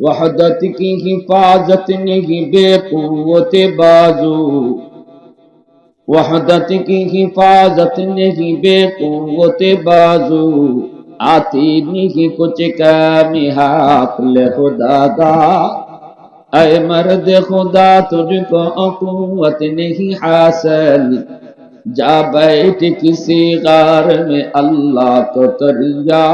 وحدت کی حفاظت نہیں بے قوت بازو وحدت کی حفاظت نہیں بے قوت بازو آتی نہیں کچھ کمی ہاتھ لے خدا دا اے مرد خدا تجھ کو قوت نہیں حاصل جا بیٹھ کسی غار میں اللہ کو تریا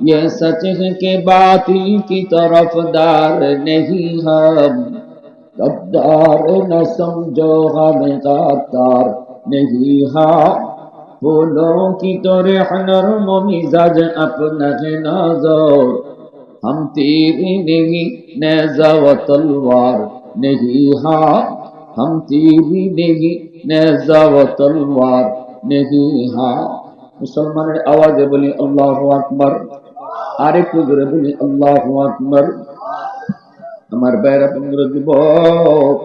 یہ سچ ہے کہ باطل کی طرف دار نہیں ہم رب دار نہ سمجھو ہمیں قطار نہیں ہم پھولوں کی تو ریح نرم و مزاج اپنا ہے نازور ہم تیر نہیں نیزہ و हा हम ہاں ہم تیری نہیں نیزہ و تلوار نہیں ہاں مسلمان آوازیں بولی اللہ اکبر আকবর আরেকটু জোরে বলি, আল্লাহ আকবর। আমার বাইরা পনেরো যুবক,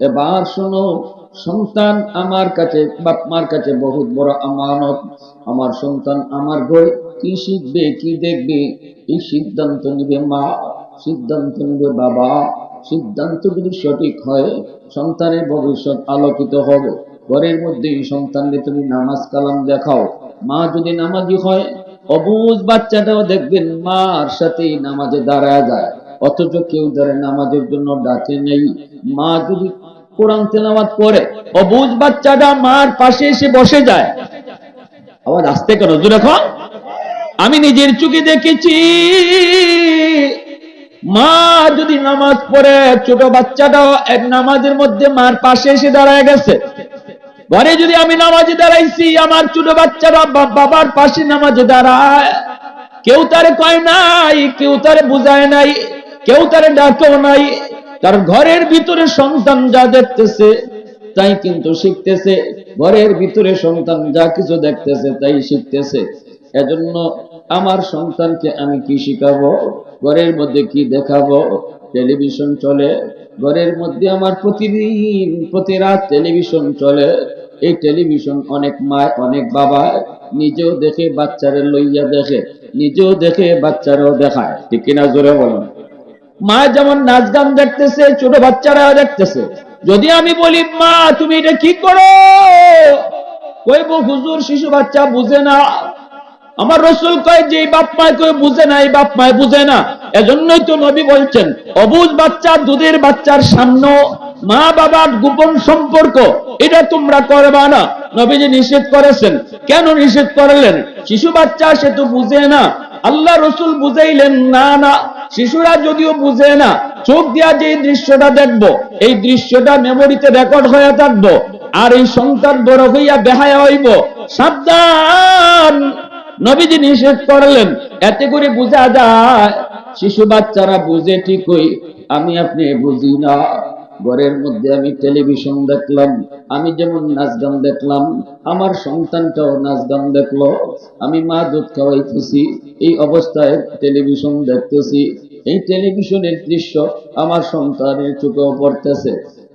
এবার শোনো, সন্তান আমার কাছে, বাপ মার কাছে বহুত বড় আমানত। আমার সন্তান আমার ঘরে কি শিখবে, কি দেখবে? এই সিদ্ধান্ত নিবে মা, সিদ্ধান্ত নিবে বাবা। সিদ্ধান্ত যদি সঠিক হয়, সন্তানের ভবিষ্যৎ আলোকিত হবে। ঘরের মধ্যে সন্তানকে তুমি নামাজ কালাম দেখাও। মা যদি নামাজি হয় অবুজ বাচ্চাটাও দেখবেন মার সাথে নামাজে দাঁড়ায় যায়। অথচ কেউ ধরে নামাজের জন্য ডাকে নেই। মা যদি কোরআন তেলাওয়াত করে, অবুজ বাচ্চাটা মার পাশে এসে বসে যায়। আবার আসতে কেন? জুড়ে আমি নিজের চোখে দেখেছি। মা যদি নামাজ পড়ে, ছোট বাচ্চাটাও এক নামাজের মধ্যে মার পাশে এসে দাঁড়ায় গেছে। ঘরে যদি আমি নামাজে দাঁড়াইছি, আমার ছোট বাচ্চারা বাবার পাশে নামাজে দাঁড়ায়। কেউ তারে কয় নাই, কেউ তারে বুঝায় নাই, কেউ তারে ডাকেও নাই। তার ঘরের ভিতরে সন্তান যা দেখতেছে, তাই কিন্তু শিখতেছে। ঘরের ভিতরে সন্তান যা কিছু দেখতেছে, তাই শিখতেছে। এজন্য আমার সন্তানকে আমি কি শিখাবো? ঘরের মধ্যে কি দেখাবো? টেলিভিশন চলে, ঘরের মধ্যে আমার প্রতিদিন, প্রতি রাত টেলিভিশন চলে। এই টেলিভিশন অনেক মা অনেক বাবা নিজেও দেখে বাচ্চারে লইয়া দেখে, নিজেও দেখে বাচ্চারাও দেখায়। ঠিক কিনা জোরে বলেন? মা যেমন নাচ গান দেখতেছে, ছোট বাচ্চারাও দেখতেছে। যদি আমি বলি, মা, তুমি এটা কি করো? কইব, হুজুর, শিশু বাচ্চা বুঝে না। আমার রসুল কয় যে বাপ মায় কেউ বুঝে না, এই বাপ মায় বুঝে না। এজন্যই তো নবী বলছেন, অবুজ বাচ্চা দুধের বাচ্চার সামনে মা বাবার গোপন সম্পর্ক, এটা তোমরা করবা না। নবীজি নিষেধ করেছেন। কেন নিষেধ করলেন? শিশু বাচ্চা সে তো বুঝে না। আল্লাহ রসুল বুঝাইলেন, না না, শিশুরা যদিও বুঝে না, চোখ দিয়া যে দৃশ্যটা দেখব, এই দৃশ্যটা মেমোরিতে রেকর্ড হয়ে থাকব, আর এই সন্তান বড় হইয়া বেহায়া হইব, সাবধান! নবীজি নিষেধ করলেন। এতে করে বোঝা যায়, শিশু বাচ্চারা বুঝে ঠিকই, আমি আপনি বুঝি না। ঘরের মধ্যে আমি টেলিভিশন দেখলাম, আমি যেমন নাচ গান দেখলাম, আমার সন্তানটাও নাচ গান দেখল, আমি মা দুধ খাওয়াইতেছি, এই অবস্থায় টেলিভিশন দেখতেছি। এই টেলিভিশনের দৃশ্য আমার সন্তানের চোখেও পড়তেছে।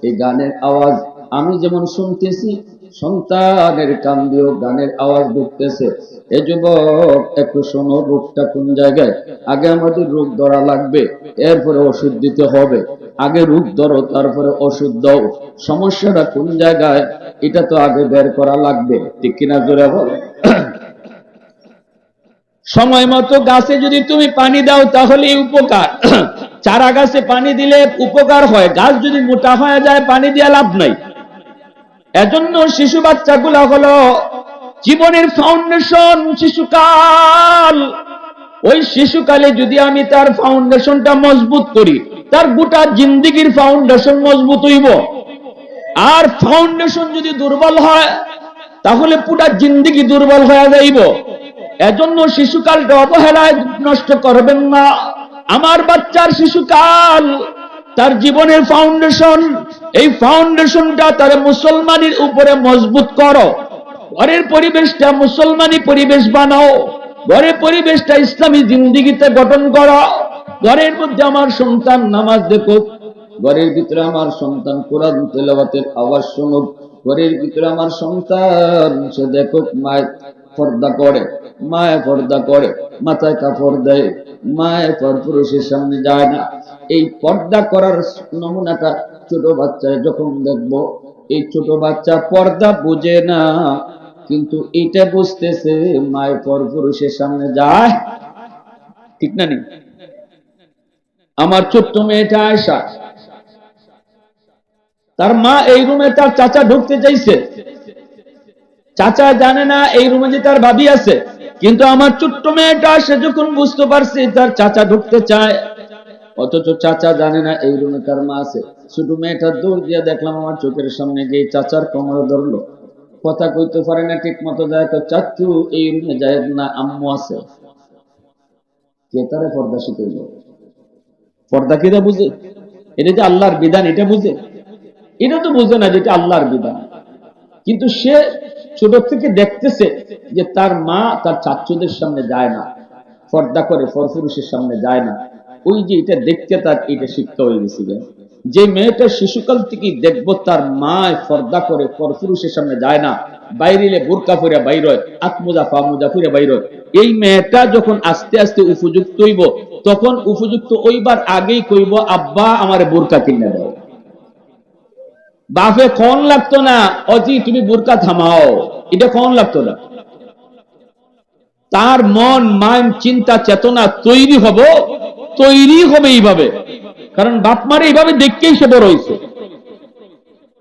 এই গানের আওয়াজ আমি যেমন শুনতেছি সন্তানের কান দিয়েও গানের আওয়াজ ঢুকতেছে। এ যুবক, একটু শোনো রোগটা কোন জায়গায়? আগে আমাদের রোগ ধরা লাগবে, এরপরে ওষুধ দিতে হবে। আগে রোগ ধরো, তারপরে ওষুধ দাও। সমস্যাটা কোন জায়গায়? এটা তো আগে বের করা লাগবে। ঠিক কিনা জোরে বল? সময় মতো গাছে যদি তুমি পানি দাও, তাহলে উপকার। চারা গাছে পানি দিলে উপকার হয়। গাছ যদি মোটা হয়ে যায়, পানি দিয়ে লাভ নাই। এজন্য শিশু বাচ্চাগুলা হলো জীবনের ফাউন্ডেশন শিশুকাল। ওই শিশুকালে যদি আমি তার ফাউন্ডেশনটা মজবুত করি, তার গোটা জিন্দিগির ফাউন্ডেশন মজবুত হইব। আর ফাউন্ডেশন যদি দুর্বল হয়, তাহলে পুরা জিন্দিগি দুর্বল হয়ে যাইব। এজন্য শিশুকালটা অবহেলায় নষ্ট করবেন না। আমার বাচ্চার শিশুকাল তার জীবনের ফাউন্ডেশন এই ফাউন্ডেশনটা তার মুসলমানের উপরে মজবুত করো। ঘরের পরিবেশটা মুসলমানি পরিবেশ বানাও। ঘরের পরিবেশটা ইসলামী জিন্দিগিতে গঠন করো। ঘরের মধ্যে আমার সন্তান নামাজ দেখুক, ঘরের ভিতরে আমার সন্তান কোরআন তেলাওয়াতের আওয়াজ শুনুক, ঘরের ভিতরে আমার সন্তান সে দেখুক, মায়ের পর্দা করে, মায়ের পর্দা করে, মাথায় কাপড় দেয় মায়ের পর পুরুষের সামনে যায় না। এই পর্দা করার নমুনাটা ছোট বাচ্চা যখন দেখব, এই ছোট বাচ্চা পর্দা বুঝে না, কিন্তু এটা বুঝতেছে মায়ের পর পুরুষের সামনে যায়। ঠিক না নি? আমার ছোট্ট মেয়েটা আয়সা তার মা এই রুমে তার চাচা ঢুকতে চাইছে। চাচা জানে না এই রুমে যে তার ভাবি আছে। কিন্তু আমার ছোট্ট মেয়েটা, সে যখন বুঝতে পারছে তার চাচা ঢুকতে চায়। অথচ চাচা জানে না এই রুমে তার মা আছে। ছোট মেয়েটা দৌড় দিয়ে দেখলাম আমার চোখের সামনে গিয়ে চাচার কোমরে ধরলো। কথা কইতে পারে না ঠিক মতো যায় তো, চাচু, এই রুমে যায় না, আম্মু আছে। কে তারে পর্দা শিখাইল? পর্দা কিরা বুঝে? এটা যে আল্লাহর বিধান, এটা বুঝে? এটা তো বুঝে না যেটা আল্লাহর বিধান। কিন্তু সে ছোট থেকে দেখতেছে যে তার মা তার চাচুদের সামনে যায় না, পর্দা করে পরপুরুষের সামনে যায় না। ওই যে এটা দেখতে তার এটা শিক্ষা হয়ে গেছিল যে মেয়েটা শিশুকাল থেকে দেখব তার মা পর্দা করে পরপুরুষের সামনে যায় না, বাইরিলে বোরকা ফুরে বাইর আত্মজা ফামুজা ফুরে বাইর এই মেয়েটা যখন আস্তে আস্তে উপযুক্ত হইব, তখন উপযুক্ত ওইবার আগেই কইব, আব্বা, আমার বোরকা কিনে দাও। বাপে কন লাগতো না? অজি তুমি বোরকা থামাও। এটা কন লাগতো না? তার মন, মাইন্ড, চিন্তা, চেতনা তৈরি হব, তৈরি হবে এইভাবে। কারণ বাপ মারে এইভাবে দেখতেই সে বড় হয়েছে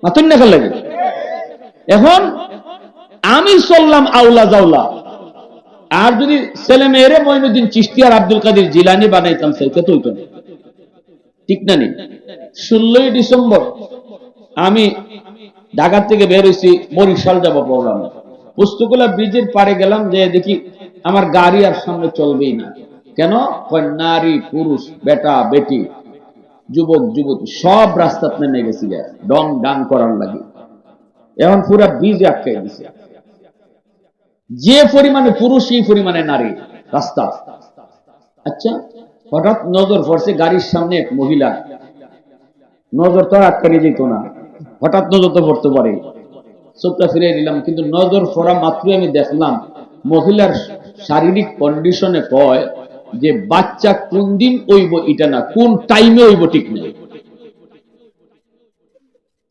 মাতন দেখা লাগে এখন আমি চললাম আউলা জাউলা। আর যদি ছেলে মেয়েরে মইনুদ্দিন চিস্তি আর আব্দুল কাদের জিলানি বানাইতাম সেইটা তো ঠিক না নেই ষোলোই ডিসেম্বর আমি ঢাকা থেকে বের হয়েছি বরিশাল যাব প্রোগ্রামে। পুস্তকলা ব্রিজের পারে গেলাম, যে দেখি আমার গাড়ি আর সামনে চলবেই না। কেন? নারী, পুরুষ, বেটা, বেটি, যুবক, যুবতী, সব রাস্তাত নেমে গেছি ডং ডাং করার লাগে। এখন পুরা ব্রিজ আটকে দিছে। যে পরিমাণে পুরুষ, সেই পরিমাণে নারী। রাস্তা। আচ্ছা হঠাৎ নজর পড়ছে গাড়ির সামনে এক মহিলা। নজর তো আটকানি যেত না। হঠাৎ নজর তো পড়তে পারে। চোখটা ফিরে দিলাম কিন্তু নজর পড়া মাত্রই আমি দেখলাম, মহিলার শারীরিক কন্ডিশনে কয় যে বাচ্চা কোন দিন ওইব এটা না, কোন টাইমে ওইব ঠিক নেই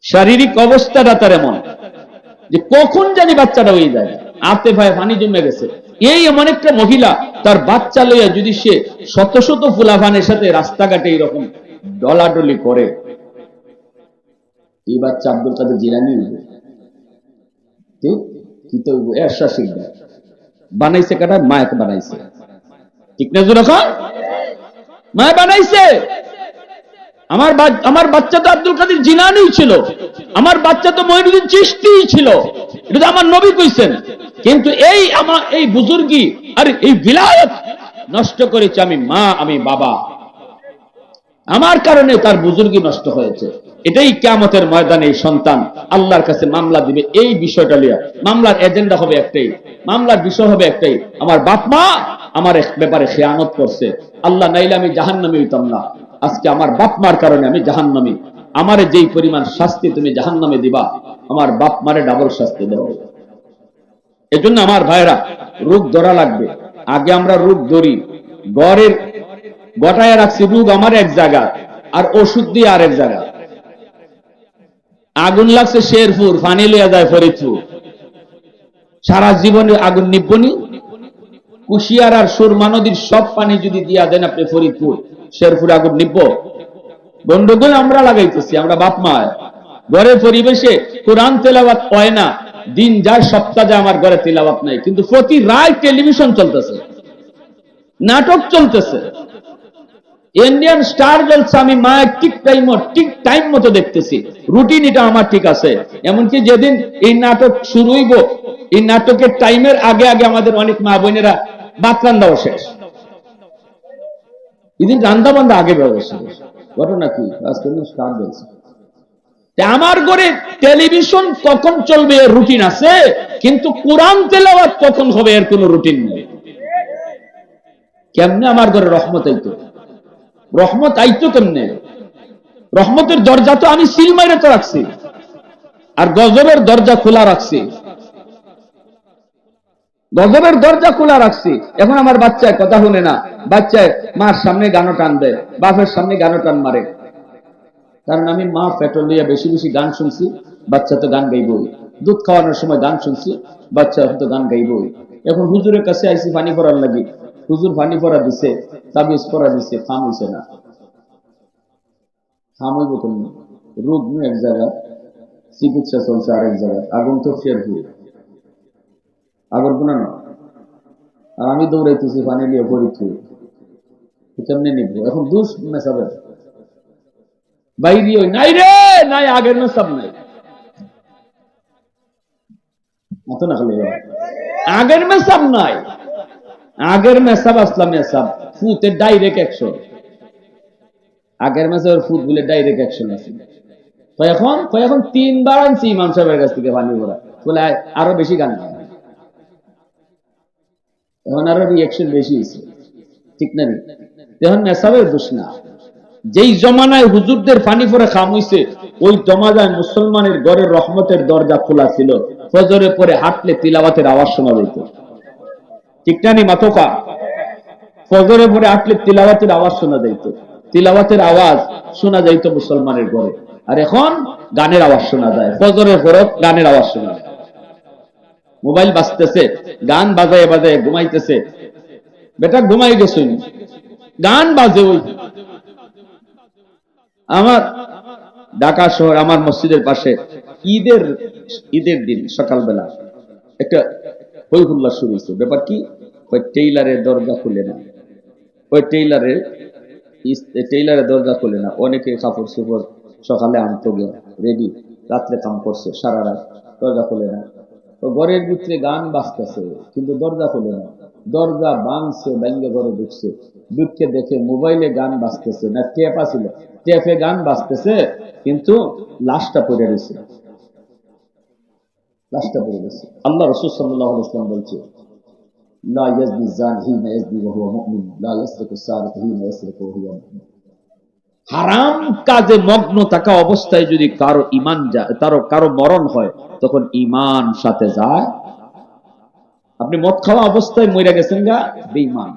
শারীরিক অবস্থাটা তার এমন যে কখন জানি বাচ্চাটা হয়ে যায়। আতে ভাই পানি জমে গেছে। এই এমন একটা মহিলা, তার বাচ্চা লইয়া যদি সে শত শত ফুলাভানের সাথে রাস্তাঘাটে এইরকম ডলাডলি করে এই বাচ্চা আব্দুল কাদের শিখবে বানাইছে কাটা মায়ক বানাইছে। ঠিক না জোর মায় বানাইছে। আমার আমার বাচ্চা তো আব্দুল কাদের জিলানি ছিল। আমার বাচ্চা তো মহিনুদ্দিন চিস্তি ছিল। এটা আমার নবী কইছেন। কিন্তু এই আমার এই বুজুর্গি আর এই বিলায়ত নষ্ট করেছে আমি মা, আমি বাবা। আমার কারণে তার বুজুর্গি নষ্ট হয়েছে। এটাই কেমতের ময়দানে সন্তান। আল্লাহর কাছে মামলা দিবে এই বিষয়টা লিয়া। মামলার এজেন্ডা হবে একটাই। মামলার বিষয় হবে একটাই। আমার বাপ মা আমার এক ব্যাপারে খেয়ানত করছে। আল্লাহ নাইলে আমি জাহান্নামি হইতাম না। আজকে আমার বাপ মার কারণে আমি জাহান্নামি। আমারে যেই পরিমাণ শাস্তি তুমি জাহান্নামে দিবা, আমার বাপ মারে ডাবল শাস্তি দেওয়া। এজন্য আমার ভাইরা রোগ ধরা লাগবে। আগে আমরা রোগ ধরি। গড়ের, গটায় রাখছি, রোগ আমার এক জায়গা, আর ওষুধ দিয়ে আরেক জায়গা। আগুন লাগছে শেরপুর, ফানি লইয়া যায় ফরিদপুর। সারা জীবনে আগুন নিবনি কুশিয়ার আর সুরমা নদীর সব পানি যদি দিয়া দেন আপনি ফরিদপুর, শেরপুর আগুন নিব বন্ধুগণ, আমরা লাগাইতেছি, আমরা বাপ মা ঘরের পরিবেশে কোরআন তেলাওয়াত হয় না। দিন যায়, সপ্তাহ যায়, আমার ঘরে তেলাওয়াত নাই। কিন্তু প্রতি রায় টেলিভিশন চলতেছে, নাটক চলতেছে। ইন্ডিয়ান স্টার জলসা আমি মায়ের ঠিক টাইম ঠিক টাইম মতো দেখতেছি। রুটিন এটা আমার ঠিক আছে। এমনকি যেদিন এই নাটক শুরু হইব এই নাটকের টাইমের আগে আগে আমাদের অনেক মা বোনেরা ভাত রান্দাও শেষ। এদিন রান্দা বান্দা আগে ব্যবস্থা ঘটনা কি? আজকে স্টার জলসা। আমার ঘরে টেলিভিশন কখন চলবে এর রুটিন আছে, কিন্তু কোরআন তেলাওয়াত কখন হবে এর কোনো রুটিন নেই। কেমনে আমার ঘরে রহমত আইতো রহমত আইতো কেমনে? রহমতের দরজা তো আমি সিল মাইরে তো রাখছি। আর গজবের দরজা খোলা রাখছি। গজবের দরজা খোলা রাখছি। এখন আমার বাচ্চায় কথা শুনে না। বাচ্চায় মার সামনে গানও টান দেয় বাপের সামনে গানও টান মারে। কারণ আমি মা পেট্রোল দিয়ে বেশি বেশি গান শুনছি, বাচ্চা তো গান গাইবই। দুধ খাওয়ানোর সময় গান শুনছি, বাচ্চা তো গান গাইবই। এখন হুজুরের কাছে আইসি পানি পড়ার লাগি। হুজুর পানি পড়া দিছে, তাবিজ পড়া দিছে ফাম হইছে না। ফাম হইব তুমি রুগ্ন এক জায়গায়, চিকিৎসা চলছে আরেক জায়গায়, আগুন তো হুয়ে আগর গুণা না? আর আমি দৌড়াইতেছি পানি নিয়ে পরীক্ষা। কেমনে নিব? এখন দুষ মেশাবে বাইরে নাই রে, নাই, আগের মেসাব নাই। এত না খালি আগের মেসাব নাই। আগের মেসাব আসলাম মেসাব। ফুতে ডাইরেক্ট অ্যাকশন আগের মেসাবের ফুট বলে ডাইরেক্ট অ্যাকশন আছে তো এখন তো এখন তিনবার আনছি ইমাম সাহেবের কাছ থেকে পানি ভরা। বলে আরও বেশি গান এখন আরও রিয়াকশন বেশি হয়েছে। ঠিক না এখন মেসাবের দোষ না। যেই জমানায় হুজুরদের পানি পরে খাম ওই জমানায় মুসলমানের ঘরের রহমতের দরজা খোলা ছিল। ফজরে পরে হাঁটলে তিলাওয়াতের আওয়াজ শোনা যেত ঠিক না ফজরে পরে হাঁটলে তিলাওয়াতের আওয়াজ শোনা যাইত। তিলাওয়াতের আওয়াজ শোনা যাইত মুসলমানের ঘরে। আর এখন গানের আওয়াজ শোনা যায়। ফজরের পরে গানের আওয়াজ শোনা যায়। মোবাইল বাজতেছে, গান বাজায় বাজায় ঘুমাইতেছে। বেটা ঘুমাই গেছুন। গান বাজে ওই। আমার ঢাকা শহর, আমার মসজিদের পাশে ঈদের ঈদের দিন সকালবেলা। একটা হই হুল্লা শুরু হয়েছে ব্যাপার কি? ওই টেইলারের দরজা খুলে না। ওই টেইলারের টেইলারের দরজা খুলে না। অনেকে কাপড় চোপড় সকালে আনতো গে রেডি রাত্রে কাম করছে সারা রাত দরজা খুলে না। তো ঘরের ভিতরে গান বাজতেছে, কিন্তু দরজা খুলে না। দরজা বাংছে ব্যাঙ্গে ঘরে ঢুকছে। ঢুককে দেখে মোবাইলে গান বাজতেছে। না টেপ আছিল টেপে গান বাজতেছে, কিন্তু লাশটা পড়ে রয়েছে। লাশটা পড়ে গেছে। আল্লাহ রসুল সাল্লাহ ইসলাম বলছে হারাম কাজে মগ্ন থাকা অবস্থায় যদি কারও ইমান যায়, তারও কারও মরণ হয়, তখন ইমান সাথে যায়। আপনি মদ খাওয়া অবস্থায় মরে গেছেন গা, বেঈমান।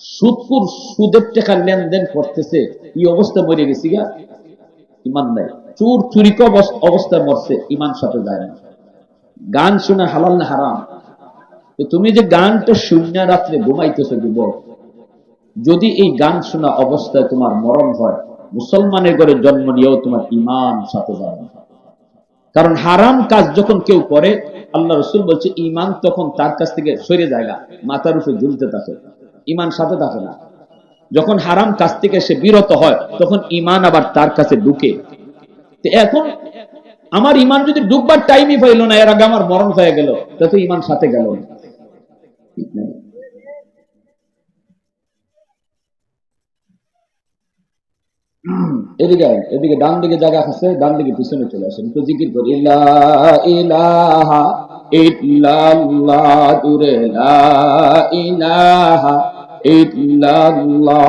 সুদপুর সুদের টেকা লেনদেন করতেছে, এই অবস্থায় মরে গেছি গা ইমান নাই। চুর চুরিক অবস্থায় মরছে ইমান সাথে যায় না। গান শুনে হালাল না হারাম? তুমি যে গানটা শূন্য রাত্রে ঘুমাইতেছো যুবক যদি এই গান শোনা অবস্থায় তোমার মরণ হয় মুসলমানের ঘরে জন্ম নিয়েও তোমার ইমান সাথে যাবে। কারণ হারাম কাজ যখন কেউ করে আল্লাহ রসুল বলছে ইমান তখন তার কাছ থেকে সরে যায় না, মাথার উপরে ঝুলতে থাকে। ইমান সাথে থাকে না। যখন হারাম কাজ থেকে সে বিরত হয় তখন ইমান আবার তার কাছে ঢুকে। এখন আমার ইমান যদি ডুববার টাইমই পাইল না, এর আগে আমার মরণ হয়ে গেল, তত ইমান সাথে গেল এদিকে এদিকে ডান দিকে জায়গা আছে, ডান দিকে পিছনে চলে আসেন। একটু জিকির করি ইলাহা ইল্লাল্লাহ, দূরে ইলাহা ইল্লাল্লাহ।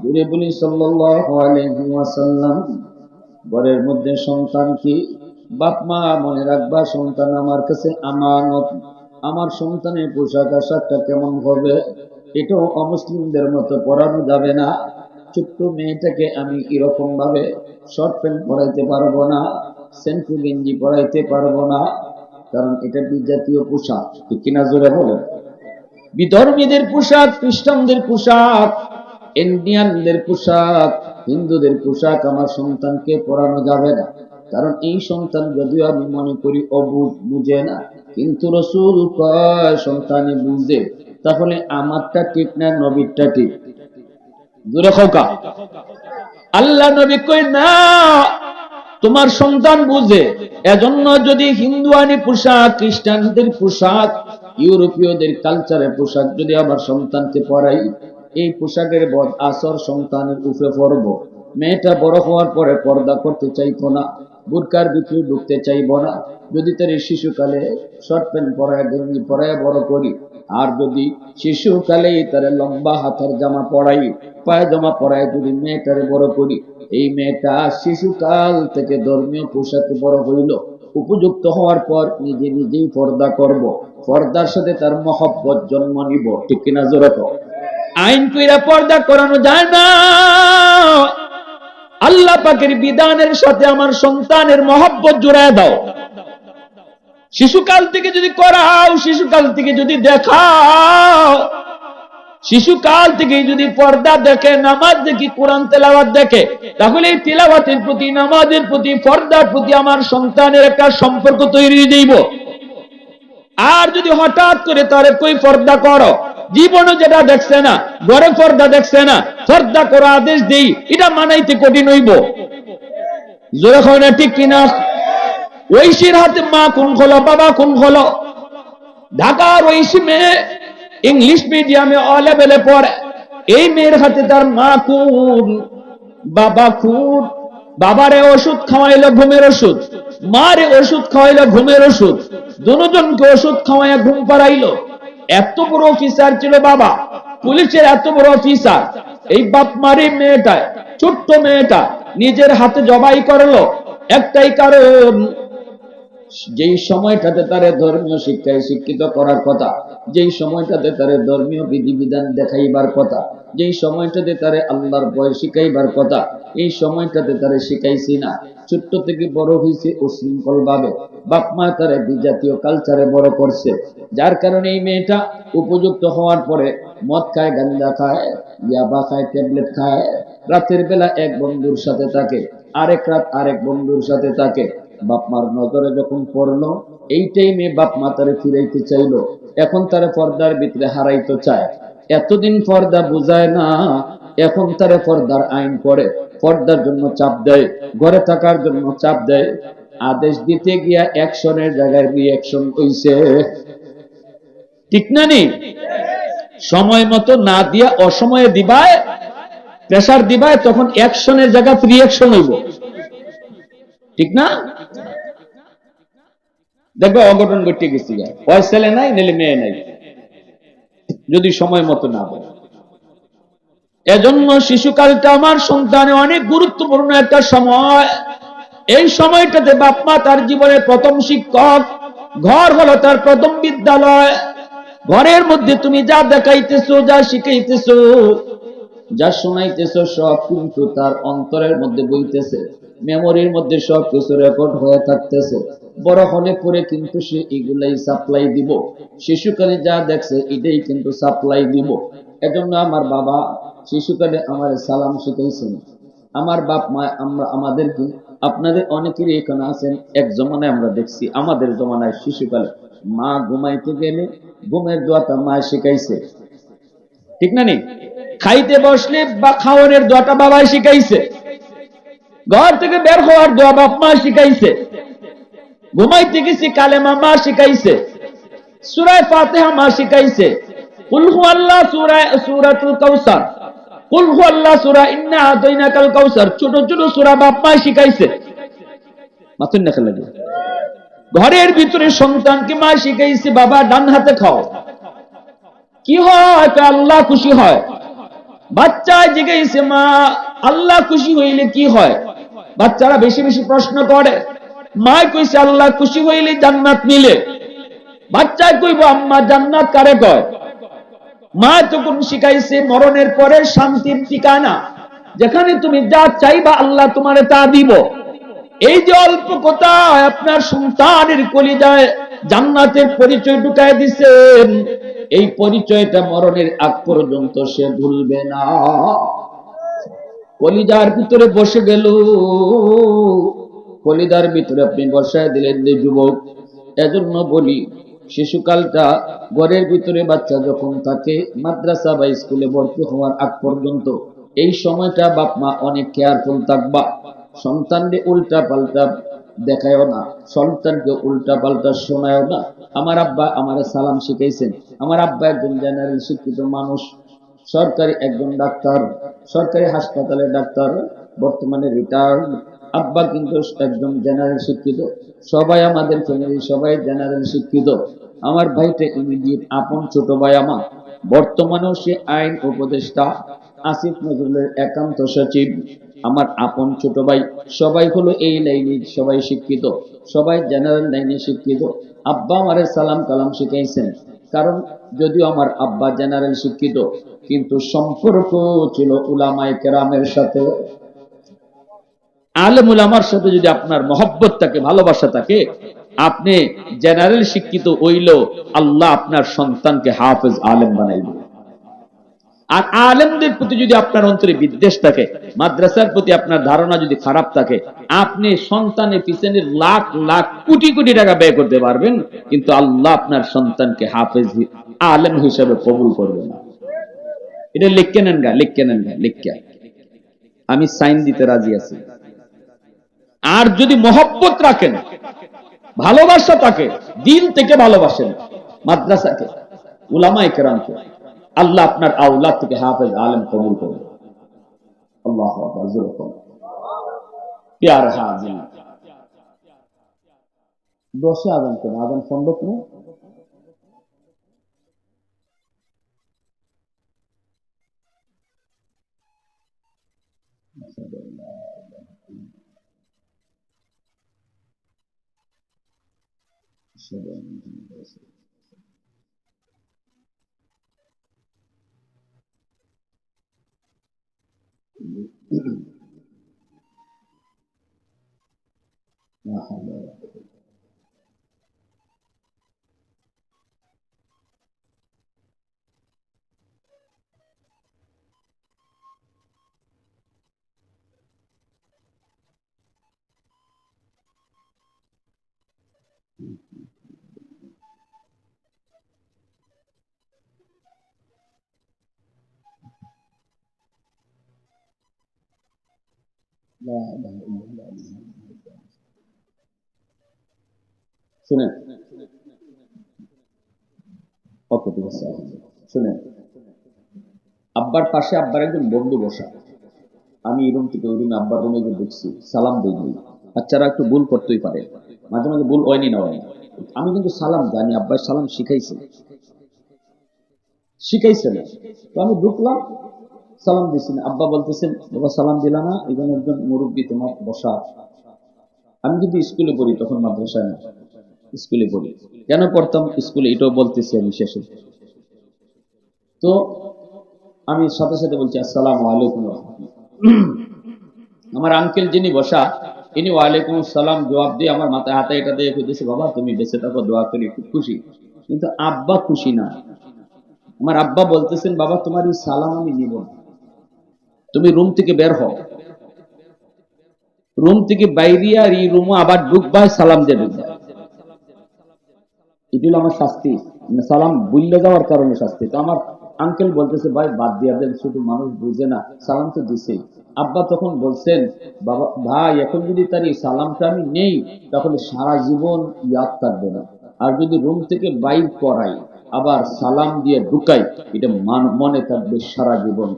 দূরে বলি আলাইহি ঘরের মধ্যে সন্তান কি? বাপ মা মনে রাখবা, সন্তান আমার কাছে আমানত। আমার সন্তানের পোশাক আশাকটা কেমন হবে? এটাও অমুসলিমদের মতো পড়ানো যাবে না। ছোট্ট মেয়েটাকে আমি এরকম ভাবে শর্ট প্যান্ট পরাইতে পারব না সেন্টু গেঞ্জি পরাইতে পারব না, কারণ এটা বিজাতীয় পোশাক। কিনা জোরে বলেন? বিধর্মীদের পোশাক, খ্রিস্টানদের পোশাক ইন্ডিয়ানদের পোশাক, হিন্দুদের পোশাক আমার সন্তানকে পরানো যাবে না। কারণ এই সন্তান যদিও আমি মনে করি অবুঝ, বুঝে না, কিন্তু রসুল কয় সন্তানে বুঝে, তাহলে আমারটা ঠিক না নবীরটা ঠিক? দূরে খোকা আল্লাহ নবী কই না, তোমার সন্তান বুঝে। এজন্য যদি হিন্দুয়ানি পোশাক, খ্রিস্টানদের পোশাক, ইউরোপীয়দের কালচারের পোশাক যদি আমার সন্তানকে পরাই এই পোশাকের বদ আসর সন্তানের উপরে পড়ব। মেয়েটা বড় হওয়ার পরে পর্দা করতে চাইতো না বুরকার ভিতরে ঢুকতে চাইব না। যদি তার শিশুকালে শর্ট প্যান্ট পরায় গেঞ্জি পরায় বড় করি, আর যদি শিশুকালেই তার লম্বা হাতের জামা পরাই, পায়জামা পরায় যদি মেয়েটারে বড় করি, এই মেয়েটা শিশুকাল থেকে ধর্মীয় পোশাকে বড় হইল। উপযুক্ত হওয়ার পর নিজে নিজেই পর্দা করব। পর্দার সাথে তার মহব্বত জন্ম নিব। ঠিক কিনা জোরে কও। আইন কইরা পর্দা করানো যায় না। আল্লাহ পাকের বিধানের সাথে আমার সন্তানের মহব্বত জোড়ায় দাও। শিশুকাল থেকে যদি করাও, শিশুকাল থেকে যদি দেখাও, শিশুকাল থেকে যদি পর্দা দেখে, নামাজ দেখি, কোরআন তেলাওয়াত দেখে, তাহলে এই তেলাওয়াতের প্রতি, নামাজের প্রতি, পর্দার প্রতি আমার সন্তানের একটা সম্পর্ক তৈরি দিব আর যদি হঠাৎ করে তারে কই পর্দা করো জীবনে যেটা দেখছে না, ঘরে পর্দা দেখছে না পর্দা করো আদেশ দেই, এটা মানাইতে কঠিন হইব। জোরে না, ঠিক কিনা? ঐশীর হাতে মা কোন খোলো বাবা কোন খোলো ঢাকার ঐশী মেয়ে, ইংলিশ মিডিয়ামে অ লেভেলে পড়ে। এই মেয়ের হাতে তার মা কোন বাবা খুন। বাবারে ওষুধ খাওয়াইলো, ঘুমের ওষুধ। মারে ওষুধ খাওয়াইলো, ঘুমের ওষুধ। দুজনকে ওষুধ খাওয়াইয়া ঘুম পাড়াইলো। এত বড় অফিসার ছিল বাবা। পুলিশের এত বড় অফিসার এই বাপ মারি মেয়েটা ছোট্ট মেয়েটা নিজের হাতে জবাই করল। একটাই কারণ যেই সময়টাতে তারে ধর্মীয় শিক্ষায় শিক্ষিত করার কথা, যেই সময়টাতে তারে ধর্মীয় বিধিবিধান দেখাইবার কথা, যেই সময়টাতে তারে আল্লাহর ভয় শিখাইবার কথা, এই সময়টাতে তারে শিখাইছি না। ছোট্ট থেকে বড় হয়েছে উশৃঙ্খল ভাবে বাপ মা তারে বিজাতীয় কালচারে বড় করছে। যার কারণে এই মেয়েটা উপযুক্ত হওয়ার পরে মদ খায় গাঞ্জা খায়, ইয়াবা খায়, ট্যাবলেট খায়। রাতের বেলা এক বন্ধুর সাথে থাকে, আরেক রাত আরেক বন্ধুর সাথে থাকে। বাপ মার নজরে যখন পড়ল, এই টাইমে বাপ মা তারে ফিরাইতে চাইলো। এখন তারা পর্দার ভিতরে হারাইতে চায়। এতদিন পর্দা বুঝায় না, এখন তারা পর্দার আইন করে। পর্দার জন্য চাপ দেয়, ঘরে থাকার জন্য চাপ দেয়। আদেশ দিতে গিয়া অ্যাকশনের জায়গায় রিয়াকশন হইছে। ঠিক না নি সময় মতো না দিয়া অসময়ে দিবায় প্রেসার দিবায়, তখন অ্যাকশনের জায়গা রিয়াকশন হইব। ঠিক না? দেখবে অঘটন ঘটে গেছি। হয় ছেলে নাই নিলে মেয়ে নাই। যদি সময় মতো না বলে। এজন্য শিশুকালটা আমার সন্তানে অনেক গুরুত্বপূর্ণ একটা সময়। এই সময়টাতে বাপ মা তার জীবনের প্রথম শিক্ষক, ঘর হলো তার প্রথম বিদ্যালয়। ঘরের মধ্যে তুমি যা দেখাইতেছো, যা শিখাইতেছো, যা শোনাইতেছো, সব কিন্তু তার অন্তরের মধ্যে বইতেছে। মেমোরির মধ্যে সব কিছু রেকর্ড হয়ে থাকতেছে। বড় হলে পরে কিন্তু সে এগুলাই সাপ্লাই দিব। শিশুকালে যা দেখছে, এটাই কিন্তু সাপ্লাই দিব। এজন্য আমার বাবা শিশুকালে আমার সালাম শিখাইছেন। আমার বাপ মা, আমরা আমাদেরকে আপনাদের অনেকেরই এখানে আছেন, এক জমানায় আমরা দেখছি, আমাদের জমানায় শিশুকালে। মা ঘুমাইতে গেলে ঘুমের দোয়াটা মা শিখাইছে। ঠিক না নি? খাইতে বসলে বা খাওয়ানোর দোয়াটা বাবাই শিখাইছে। ঘর থেকে বের হওয়ার দোয়া বাপ মা শিখাইছে। ঘুমাইতে গেছি কালেমা মা শিখাইছে। সুরায় ফাতেহা মা শিখাইছে। কুল হু আল্লাহ সুরায়, সুরাতুল কাউসার। কুল হু আল্লাহ সুরা ইন্না ছোট ছোট সুরা বাপ মা শিখাইছে। না লাগে ঘরের ভিতরে সন্তানকে মা শিখাইছে, বাবা ডান হাতে খাও। কি হয়? তো আল্লাহ খুশি হয়। বাচ্চা জিজ্ঞাসে, মা, আল্লাহ খুশি হইলে কি হয়? বাচ্চারা বেশি বেশি প্রশ্ন করে মা কইছে আল্লাহ খুশি হইলে জান্নাত মিলে বাচ্চায় কইব, আম্মা, জান্নাত কারে কয়? মা তখন শিখাইছে, মরণের পরে শান্তির ঠিকানা। যেখানে তুমি যা চাইবা আল্লাহ তোমারে তা দিব। এই যে অল্প কথা আপনার সন্তানের কলিজায় জান্নাতের পরিচয় ঢুকায় দিছেন, এই পরিচয়টা মরণের আগ পর্যন্ত সে ভুলবে না। কলিজার ভিতরে বসে গেল। কলিদার ভিতরে আপনি বসায় দিলেন যে যুবক, এজন্য বলি, শিশুকালটা ঘরের ভিতরে বাচ্চা যখন থাকে, মাদ্রাসা বা স্কুলে ভর্তি হওয়ার আগ পর্যন্ত এই সময়টা বাপ মা অনেক কেয়ারফুল থাকবা। সন্তানকে উল্টা পাল্টা দেখায়ও না, সন্তানকে উল্টা পাল্টা শোনায়ও না। আমার আব্বা আমার সালাম শিখাইছেন। আমার আব্বা একজন জেনারেল শিক্ষিত মানুষ, সরকারি একজন ডাক্তার। সরকারি হাসপাতালে ডাক্তার, বর্তমানে রিটায়ার্ড আব্বা কিন্তু একদম জেনারেল শিক্ষিত, সবাই আমাদের ফ্যামিলি সবাই জেনারেল শিক্ষিত। আমার ভাইটা ইমিডিয়েট আপন ছোট ভাই আমার। বর্তমানেও সে আইন উপদেষ্টা, আসিফ নজরুলের একান্ত সচিব। আমার আপন ছোট ভাই, সবাই হলো এই লাইনে সবাই শিক্ষিত, সবাই জেনারেল লাইনে শিক্ষিত। আব্বা আমারে সালাম কালাম শিখাইছেন। কারণ যদিও আমার আব্বা জেনারেল শিক্ষিত, কিন্তু সম্পর্ক ছিল উলামাই কেরামের সাথে। আলম উলামার সাথে যদি আপনার মহব্বত থাকে, ভালোবাসা থাকে, আপনি জেনারেল শিক্ষিত হইল আল্লাহ আপনার সন্তানকে হাফেজ আলেম বানাইবে। আর আলেমদের প্রতি যদি আপনার অন্তরে বিদ্বেষ থাকে, মাদ্রাসার প্রতি আপনার ধারণা যদি খারাপ থাকে, আপনি সন্তানের পিছনে লাখ লাখ, কোটি কোটি টাকা ব্যয় করতে পারবেন, কিন্তু আল্লাহ আপনার সন্তানকে হাফেজ আলেম হিসাবে কবুল করবে না। এটা লিখকে নেন গা, লিখকে নেন গা, লিখকে। আমি সাইন দিতে রাজি আছি। আর যদি মহব্বত রাখেন, ভালোবাসা তাকে দিন থেকে ভালোবাসেন, মাদ্রাসাকে উলামাই কেরামকে আল্লাহ আপনার আউলাদ থেকে হাফেজ আলেম কবুল করবে আল্লাহ প্যার হাজিন দশে আদান কেন আদান সম্ভব না لا حول ولا قوة لا اله الا الله শুনেন ওকে ঠিক আছে শুনেন আব্বার পাশে আব্বার একজন বন্ধু বসা। আমি এই থেকে ওই রুমে আব্বার রুমে গিয়ে ঢুকছি সালাম দিই বাচ্চারা একটু ভুল করতেই পারে। মাঝে মাঝে ভুল হয়নি না হয়নি আমি কিন্তু সালাম জানি আব্বার সালাম শিখাইছে। শিখাইছে না। তো আমি ঢুকলাম সালাম দিছি না আব্বা বলতেছেন, বাবা, সালাম দিলা না, এখানে একজন মুরব্বী তোমার বসা। আমি কিন্তু স্কুলে পড়ি, তখন মাদ্রাসায় না। স্কুলে পড়ি। কেন পড়তাম? স্কুলে এটাও বলতেছি আমি শেষে। তো আমি সাথে সাথে বলছি, আসসালাম আলাইকুম আমার আঙ্কেল যিনি বসা, ইনি ওয়ালাইকুম সালাম জবাব দিয়ে আমার মাথায় হাতে এটা দিয়ে কইতেছে, বাবা, তুমি বেঁচে থাকো, দোয়া করি, খুব খুশি। কিন্তু আব্বা খুশি না। আমার আব্বা বলতেছেন, বাবা, তোমার এই সালাম আমি নিব না। তুমি রুম থেকে বের হও। রুম থেকে বাইরে আর এই রুমও আবার ঢুকবা, সালাম ঢুকবা। এটি হলো আমার শাস্তি। মানে সালাম বুল্লে যাওয়ার কারণে শাস্তি। তো আমার আঙ্কেল বলতেছে, ভাই, বাদ দিয়া দেন, শুধু মানুষ বুঝে না, সালাম তো দিছে। আব্বা তখন বলছেন, বাবা, ভাই, এখন যদি তার এই সালামটা আমি নেই, তাহলে সারা জীবন ইয়াদ থাকবে না। আর যদি রুম থেকে বাইর করাই, আবার সালাম দিয়ে ঢুকাই, এটা মনে থাকবে সারা জীবন।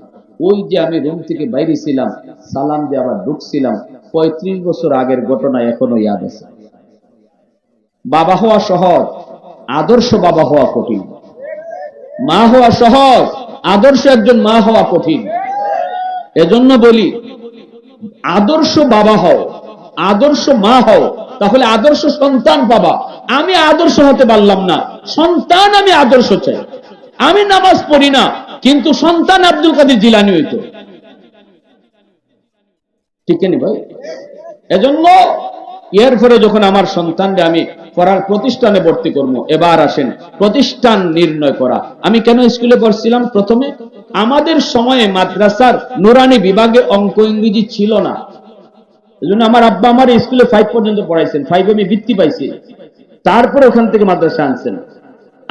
ওই যে আমি রুম থেকে বাইরে ছিলাম, সালাম দিয়ে আবার ঢুকছিলাম, পঁয়ত্রিশ বছর আগের ঘটনা এখনও ইয়াদ আছে। বাবা হওয়া সহজ, আদর্শ বাবা হওয়া কঠিন। মা হওয়া সহজ, আদর্শ একজন মা হওয়া কঠিন। এজন্য বলি, আদর্শ বাবা হও, আদর্শ মা হও, তাহলে আদর্শ সন্তান পাবা। আমি আদর্শ হতে পারলাম না, সন্তান আমি আদর্শ চাই। আমি নামাজ পড়ি না কিন্তু সন্তান আব্দুল কাদের জিলানি হইতো। ঠিক নি ভাই? এজন্য এর পরে যখন আমার সন্তানকে আমি পড়ার প্রতিষ্ঠানে ভর্তি করব, এবার আসেন প্রতিষ্ঠান নির্ণয় করা। আমি কেন স্কুলে পড়ছিলাম? প্রথমে আমাদের সময়ে মাদ্রাসার নুরানি বিভাগে অঙ্ক ইংরেজি ছিল না। এজন্য আমার আব্বা আমার স্কুলে ফাইভ পর্যন্ত পড়াইছেন। ফাইভ আমি বৃত্তি পাইছি। তারপর ওখান থেকে মাদ্রাসা আনছেন।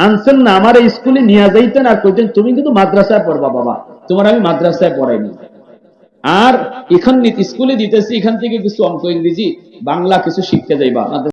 আনছেন না, আমার এই স্কুলে নিয়ে যাইতেন আর কইতেন, তুমি কিন্তু মাদ্রাসায় পড়বা বাবা। তোমার আমি মাদ্রাসায় পড়াইনি। আর এখান স্কুলে দিতেছি, এখান থেকে কিছু অঙ্ক ইংরেজি, বাংলা কিছু শিখতে যাইবা।